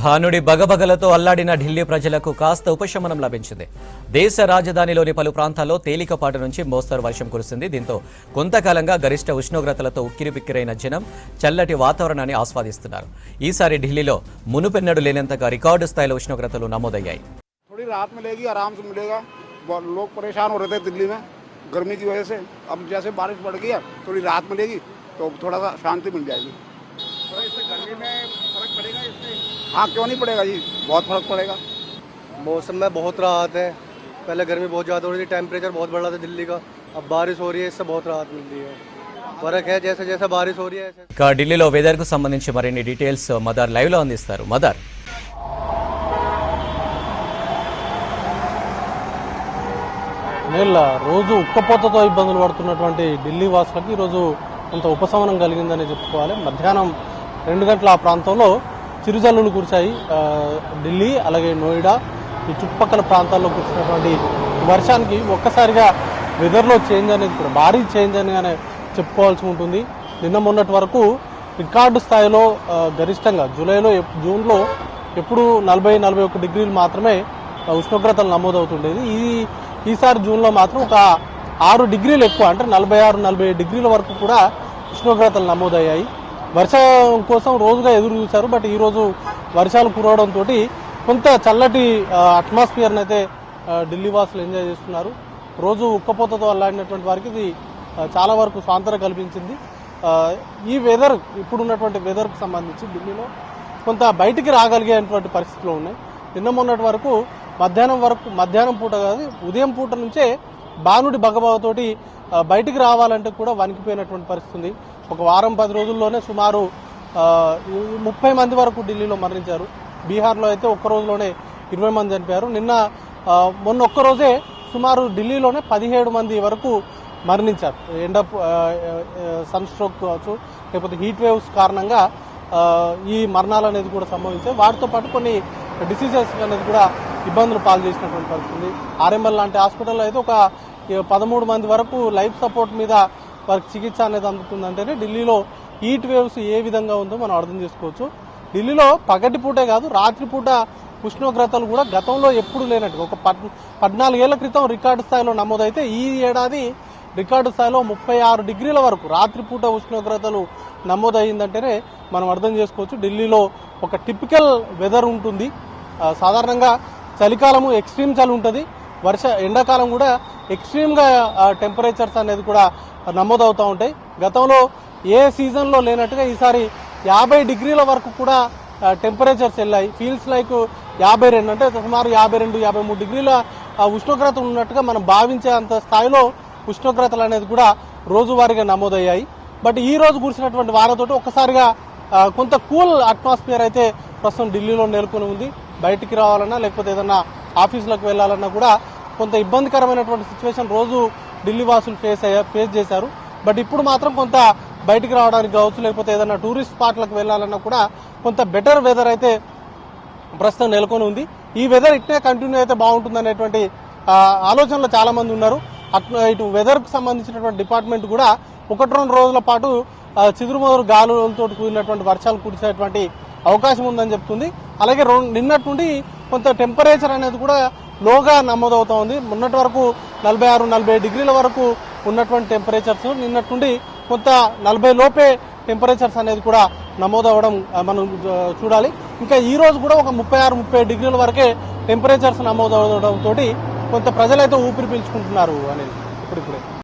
భానుడి బగబగలతో అల్లాడిన ఢిల్లీ ప్రజలకు కాస్త ఉపశమనం లభించింది దేశ రాజధానిలోని పలు ప్రాంతాల్లో తేలికపాటి నుంచి మోస్తరు వర్షం కురిసింది దీంతో కొంతకాలంగా గరిష్ట ఉష్ణోగ్రతలతో ఉక్కిరిబిక్కిరైన జనం చల్లటి వాతావరణాన్ని ఆస్వాదిస్తున్నారు ఈసారి ఢిల్లీలో మునుపెన్నడు లేనంతగా రికార్డు స్థాయిలో ఉష్ణోగ్రతలు నమోదయ్యాయి थोड़ी राहत मिलेगी आराम से मिलेगा बहुत लोग परेशान हो रहे थे दिल्ली में गर्मी की वजह से अब जैसे बारिश बढ़ गई है थोड़ी राहत मिलेगी तो थोड़ा सा शांति मिल जाएगी हाँ क्यों नहीं पड़ेगा जी बहुत फर्क पड़ेगा मौसम में बहुत राहत है पहले गर्मी बहुत ज़्यादा हो रही थी टेम्परेचर बहुत बढ़ रहा था दिल्ली का अब बारिश हो रही है इससे बहुत राहत मिल रही है फर्क है जैसे जैसे बारिश हो रही है ऐसे ఇక ఢిల్లీలో వెదర్కు సంబంధించి మరిన్ని డీటెయిల్స్ మదర్ లైవ్లో అందిస్తారు మదర్ నీళ్ళ రోజు ఉక్కపోతతో ఇబ్బందులు పడుతున్నటువంటి ఢిల్లీ వాసులకు ఈరోజు కొంత ఉపశమనం కలిగిందని చెప్పుకోవాలి మధ్యాహ్నం రెండు గంటల ఆ ప్రాంతంలో చిరుజల్లులు కురిశాయి. ఢిల్లీ అలాగే నోయిడా ఈ చుట్టుపక్కల ప్రాంతాల్లో కురిసినటువంటి వర్షానికి ఒక్కసారిగా వెదర్లో చేంజ్ అనేది కూడా భారీ చేంజ్ అని చెప్పుకోవాల్సి ఉంటుంది. నిన్న మొన్నటి వరకు రికార్డు స్థాయిలో గరిష్టంగా జూలైలో ఎప్- జూన్లో ఎప్పుడు నలభై నలభై ఒక్క డిగ్రీలు మాత్రమే ఉష్ణోగ్రతలు నమోదవుతుండేది. ఈ ఈసారి జూన్లో మాత్రం ఒక ఆరు డిగ్రీలు ఎక్కువ అంటే నలభై ఆరు నలభై డిగ్రీల వరకు కూడా ఉష్ణోగ్రతలు నమోదయ్యాయి. వర్షం కోసం రోజుగా ఎదురు చూశారు బట్ ఈరోజు వర్షాలు కురవడంతో కొంత చల్లటి అట్మాస్ఫియర్ని అయితే ఢిల్లీ వాసులు ఎంజాయ్ చేస్తున్నారు. రోజు ఉక్కపోతతో అల్లాడినటువంటి వారికి ఇది చాలా వరకు స్వాతంత్రం కల్పించింది. ఈ వెదర్ ఇప్పుడున్నటువంటి వెదర్కు సంబంధించి ఢిల్లీలో కొంత బయటికి రాగలిగేటువంటి పరిస్థితులు ఉన్నాయి. నిన్న మొన్నటి వరకు మధ్యాహ్నం వరకు మధ్యాహ్నం పూట కాదు ఉదయం పూట నుంచే భానుడి బగబాగతోటి బయటికి రావాలంటే కూడా వణికిపోయినటువంటి పరిస్థితి ఒక వారం పది రోజుల్లోనే సుమారు ముప్పై మంది వరకు ఢిల్లీలో మరణించారు. బీహార్లో అయితే ఒక్క రోజులోనే ఇరవై మంది చనిపోయారు. నిన్న మొన్న ఒక్క రోజే సుమారు ఢిల్లీలోనే పదిహేడు మంది వరకు మరణించారు. ఎండ సన్ స్ట్రోక్ కావచ్చు లేకపోతే హీట్ వేవ్స్ కారణంగా ఈ మరణాలు అనేది కూడా సంభవించాయి. వాటితో పాటు కొన్ని డిసీజెస్ అనేది కూడా ఇబ్బందులు పాలు చేసినటువంటి పరిస్థితి ఆర్ఎంఎల్ లాంటి హాస్పిటల్లో అయితే ఒక పదమూడు మంది వరకు లైఫ్ సపోర్ట్ మీద వారికి చికిత్స అనేది అందుతుందంటేనే ఢిల్లీలో హీట్ వేవ్స్ ఏ విధంగా ఉందో మనం అర్థం చేసుకోవచ్చు. ఢిల్లీలో పగటి పూటే కాదు రాత్రిపూట ఉష్ణోగ్రతలు కూడా గతంలో ఎప్పుడు లేనట్టు ఒక పద్ పద్నాలుగేళ్ళ క్రితం రికార్డు స్థాయిలో నమోదైతే ఈ ఏడాది రికార్డు స్థాయిలో ముప్పై ఆరు డిగ్రీల వరకు రాత్రిపూట ఉష్ణోగ్రతలు నమోదయ్యిందంటేనే మనం అర్థం చేసుకోవచ్చు. ఢిల్లీలో ఒక టిపికల్ వెదర్ ఉంటుంది. సాధారణంగా చలికాలము ఎక్స్ట్రీమ్ చలి ఉంటుంది. వర్ష ఎండాకాలం కూడా ఎక్స్ట్రీమ్గా టెంపరేచర్స్ అనేది కూడా నమోదవుతూ ఉంటాయి. గతంలో ఏ సీజన్లో లేనట్టుగా ఈసారి యాభై డిగ్రీల వరకు కూడా టెంపరేచర్స్ వెళ్ళాయి. ఫీల్స్ లైక్ యాభై రెండు అంటే సుమారు యాభై రెండు యాభై మూడు డిగ్రీల ఉష్ణోగ్రత ఉన్నట్టుగా మనం భావించే అంత స్థాయిలో ఉష్ణోగ్రతలు అనేది కూడా రోజువారీగా నమోదయ్యాయి. బట్ ఈ రోజు కురిసినటువంటి వానతోటి ఒక్కసారిగా కొంత కూల్ అట్మాస్ఫియర్ అయితే ప్రస్తుతం ఢిల్లీలో నెలకొని ఉంది. బయటికి రావాలన్నా లేకపోతే ఏదన్నా ఆఫీసులకు వెళ్ళాలన్నా కూడా కొంత ఇబ్బందికరమైనటువంటి సిచ్యువేషన్ రోజు ఢిల్లీ వాసులు ఫేస్ అయ్యా ఫేస్ చేశారు. బట్ ఇప్పుడు మాత్రం కొంత బయటికి రావడానికి కావచ్చు లేకపోతే ఏదైనా టూరిస్ట్ స్పాట్లకు వెళ్ళాలన్నా కూడా కొంత బెటర్ వెదర్ అయితే ప్రస్తుతం నెలకొని ఉంది. ఈ వెదర్ ఇట్నే కంటిన్యూ అయితే బాగుంటుంది అనేటువంటి ఆలోచనలో చాలా మంది ఉన్నారు. అటు ఇటు వెదర్కు సంబంధించినటువంటి డిపార్ట్మెంట్ కూడా ఒకటి రెండు రోజుల పాటు చిదురుమదురు గాలులతో కూడినటువంటి వర్షాలు కురిసేటువంటి అవకాశం ఉందని చెప్తుంది. అలాగే రెండు నిన్నటి నుండి కొంత టెంపరేచర్ అనేది కూడా లోగా నమోదవుతా ఉంది మొన్నటి వరకు నలభై ఆరు నలభై డిగ్రీల వరకు ఉన్నటువంటి టెంపరేచర్స్ నిన్నటి నుండి కొంత నలభై లోపే టెంపరేచర్స్ అనేది కూడా నమోదవడం మనం చూడాలి. ఇంకా ఈ రోజు కూడా ఒక ముప్పై ఆరు ముప్పై డిగ్రీల వరకే టెంపరేచర్స్ నమోదవడం తోటి కొంత ప్రజలైతే ఊపిరి పీల్చుకుంటున్నారు అనేది ఇప్పుడిప్పుడే.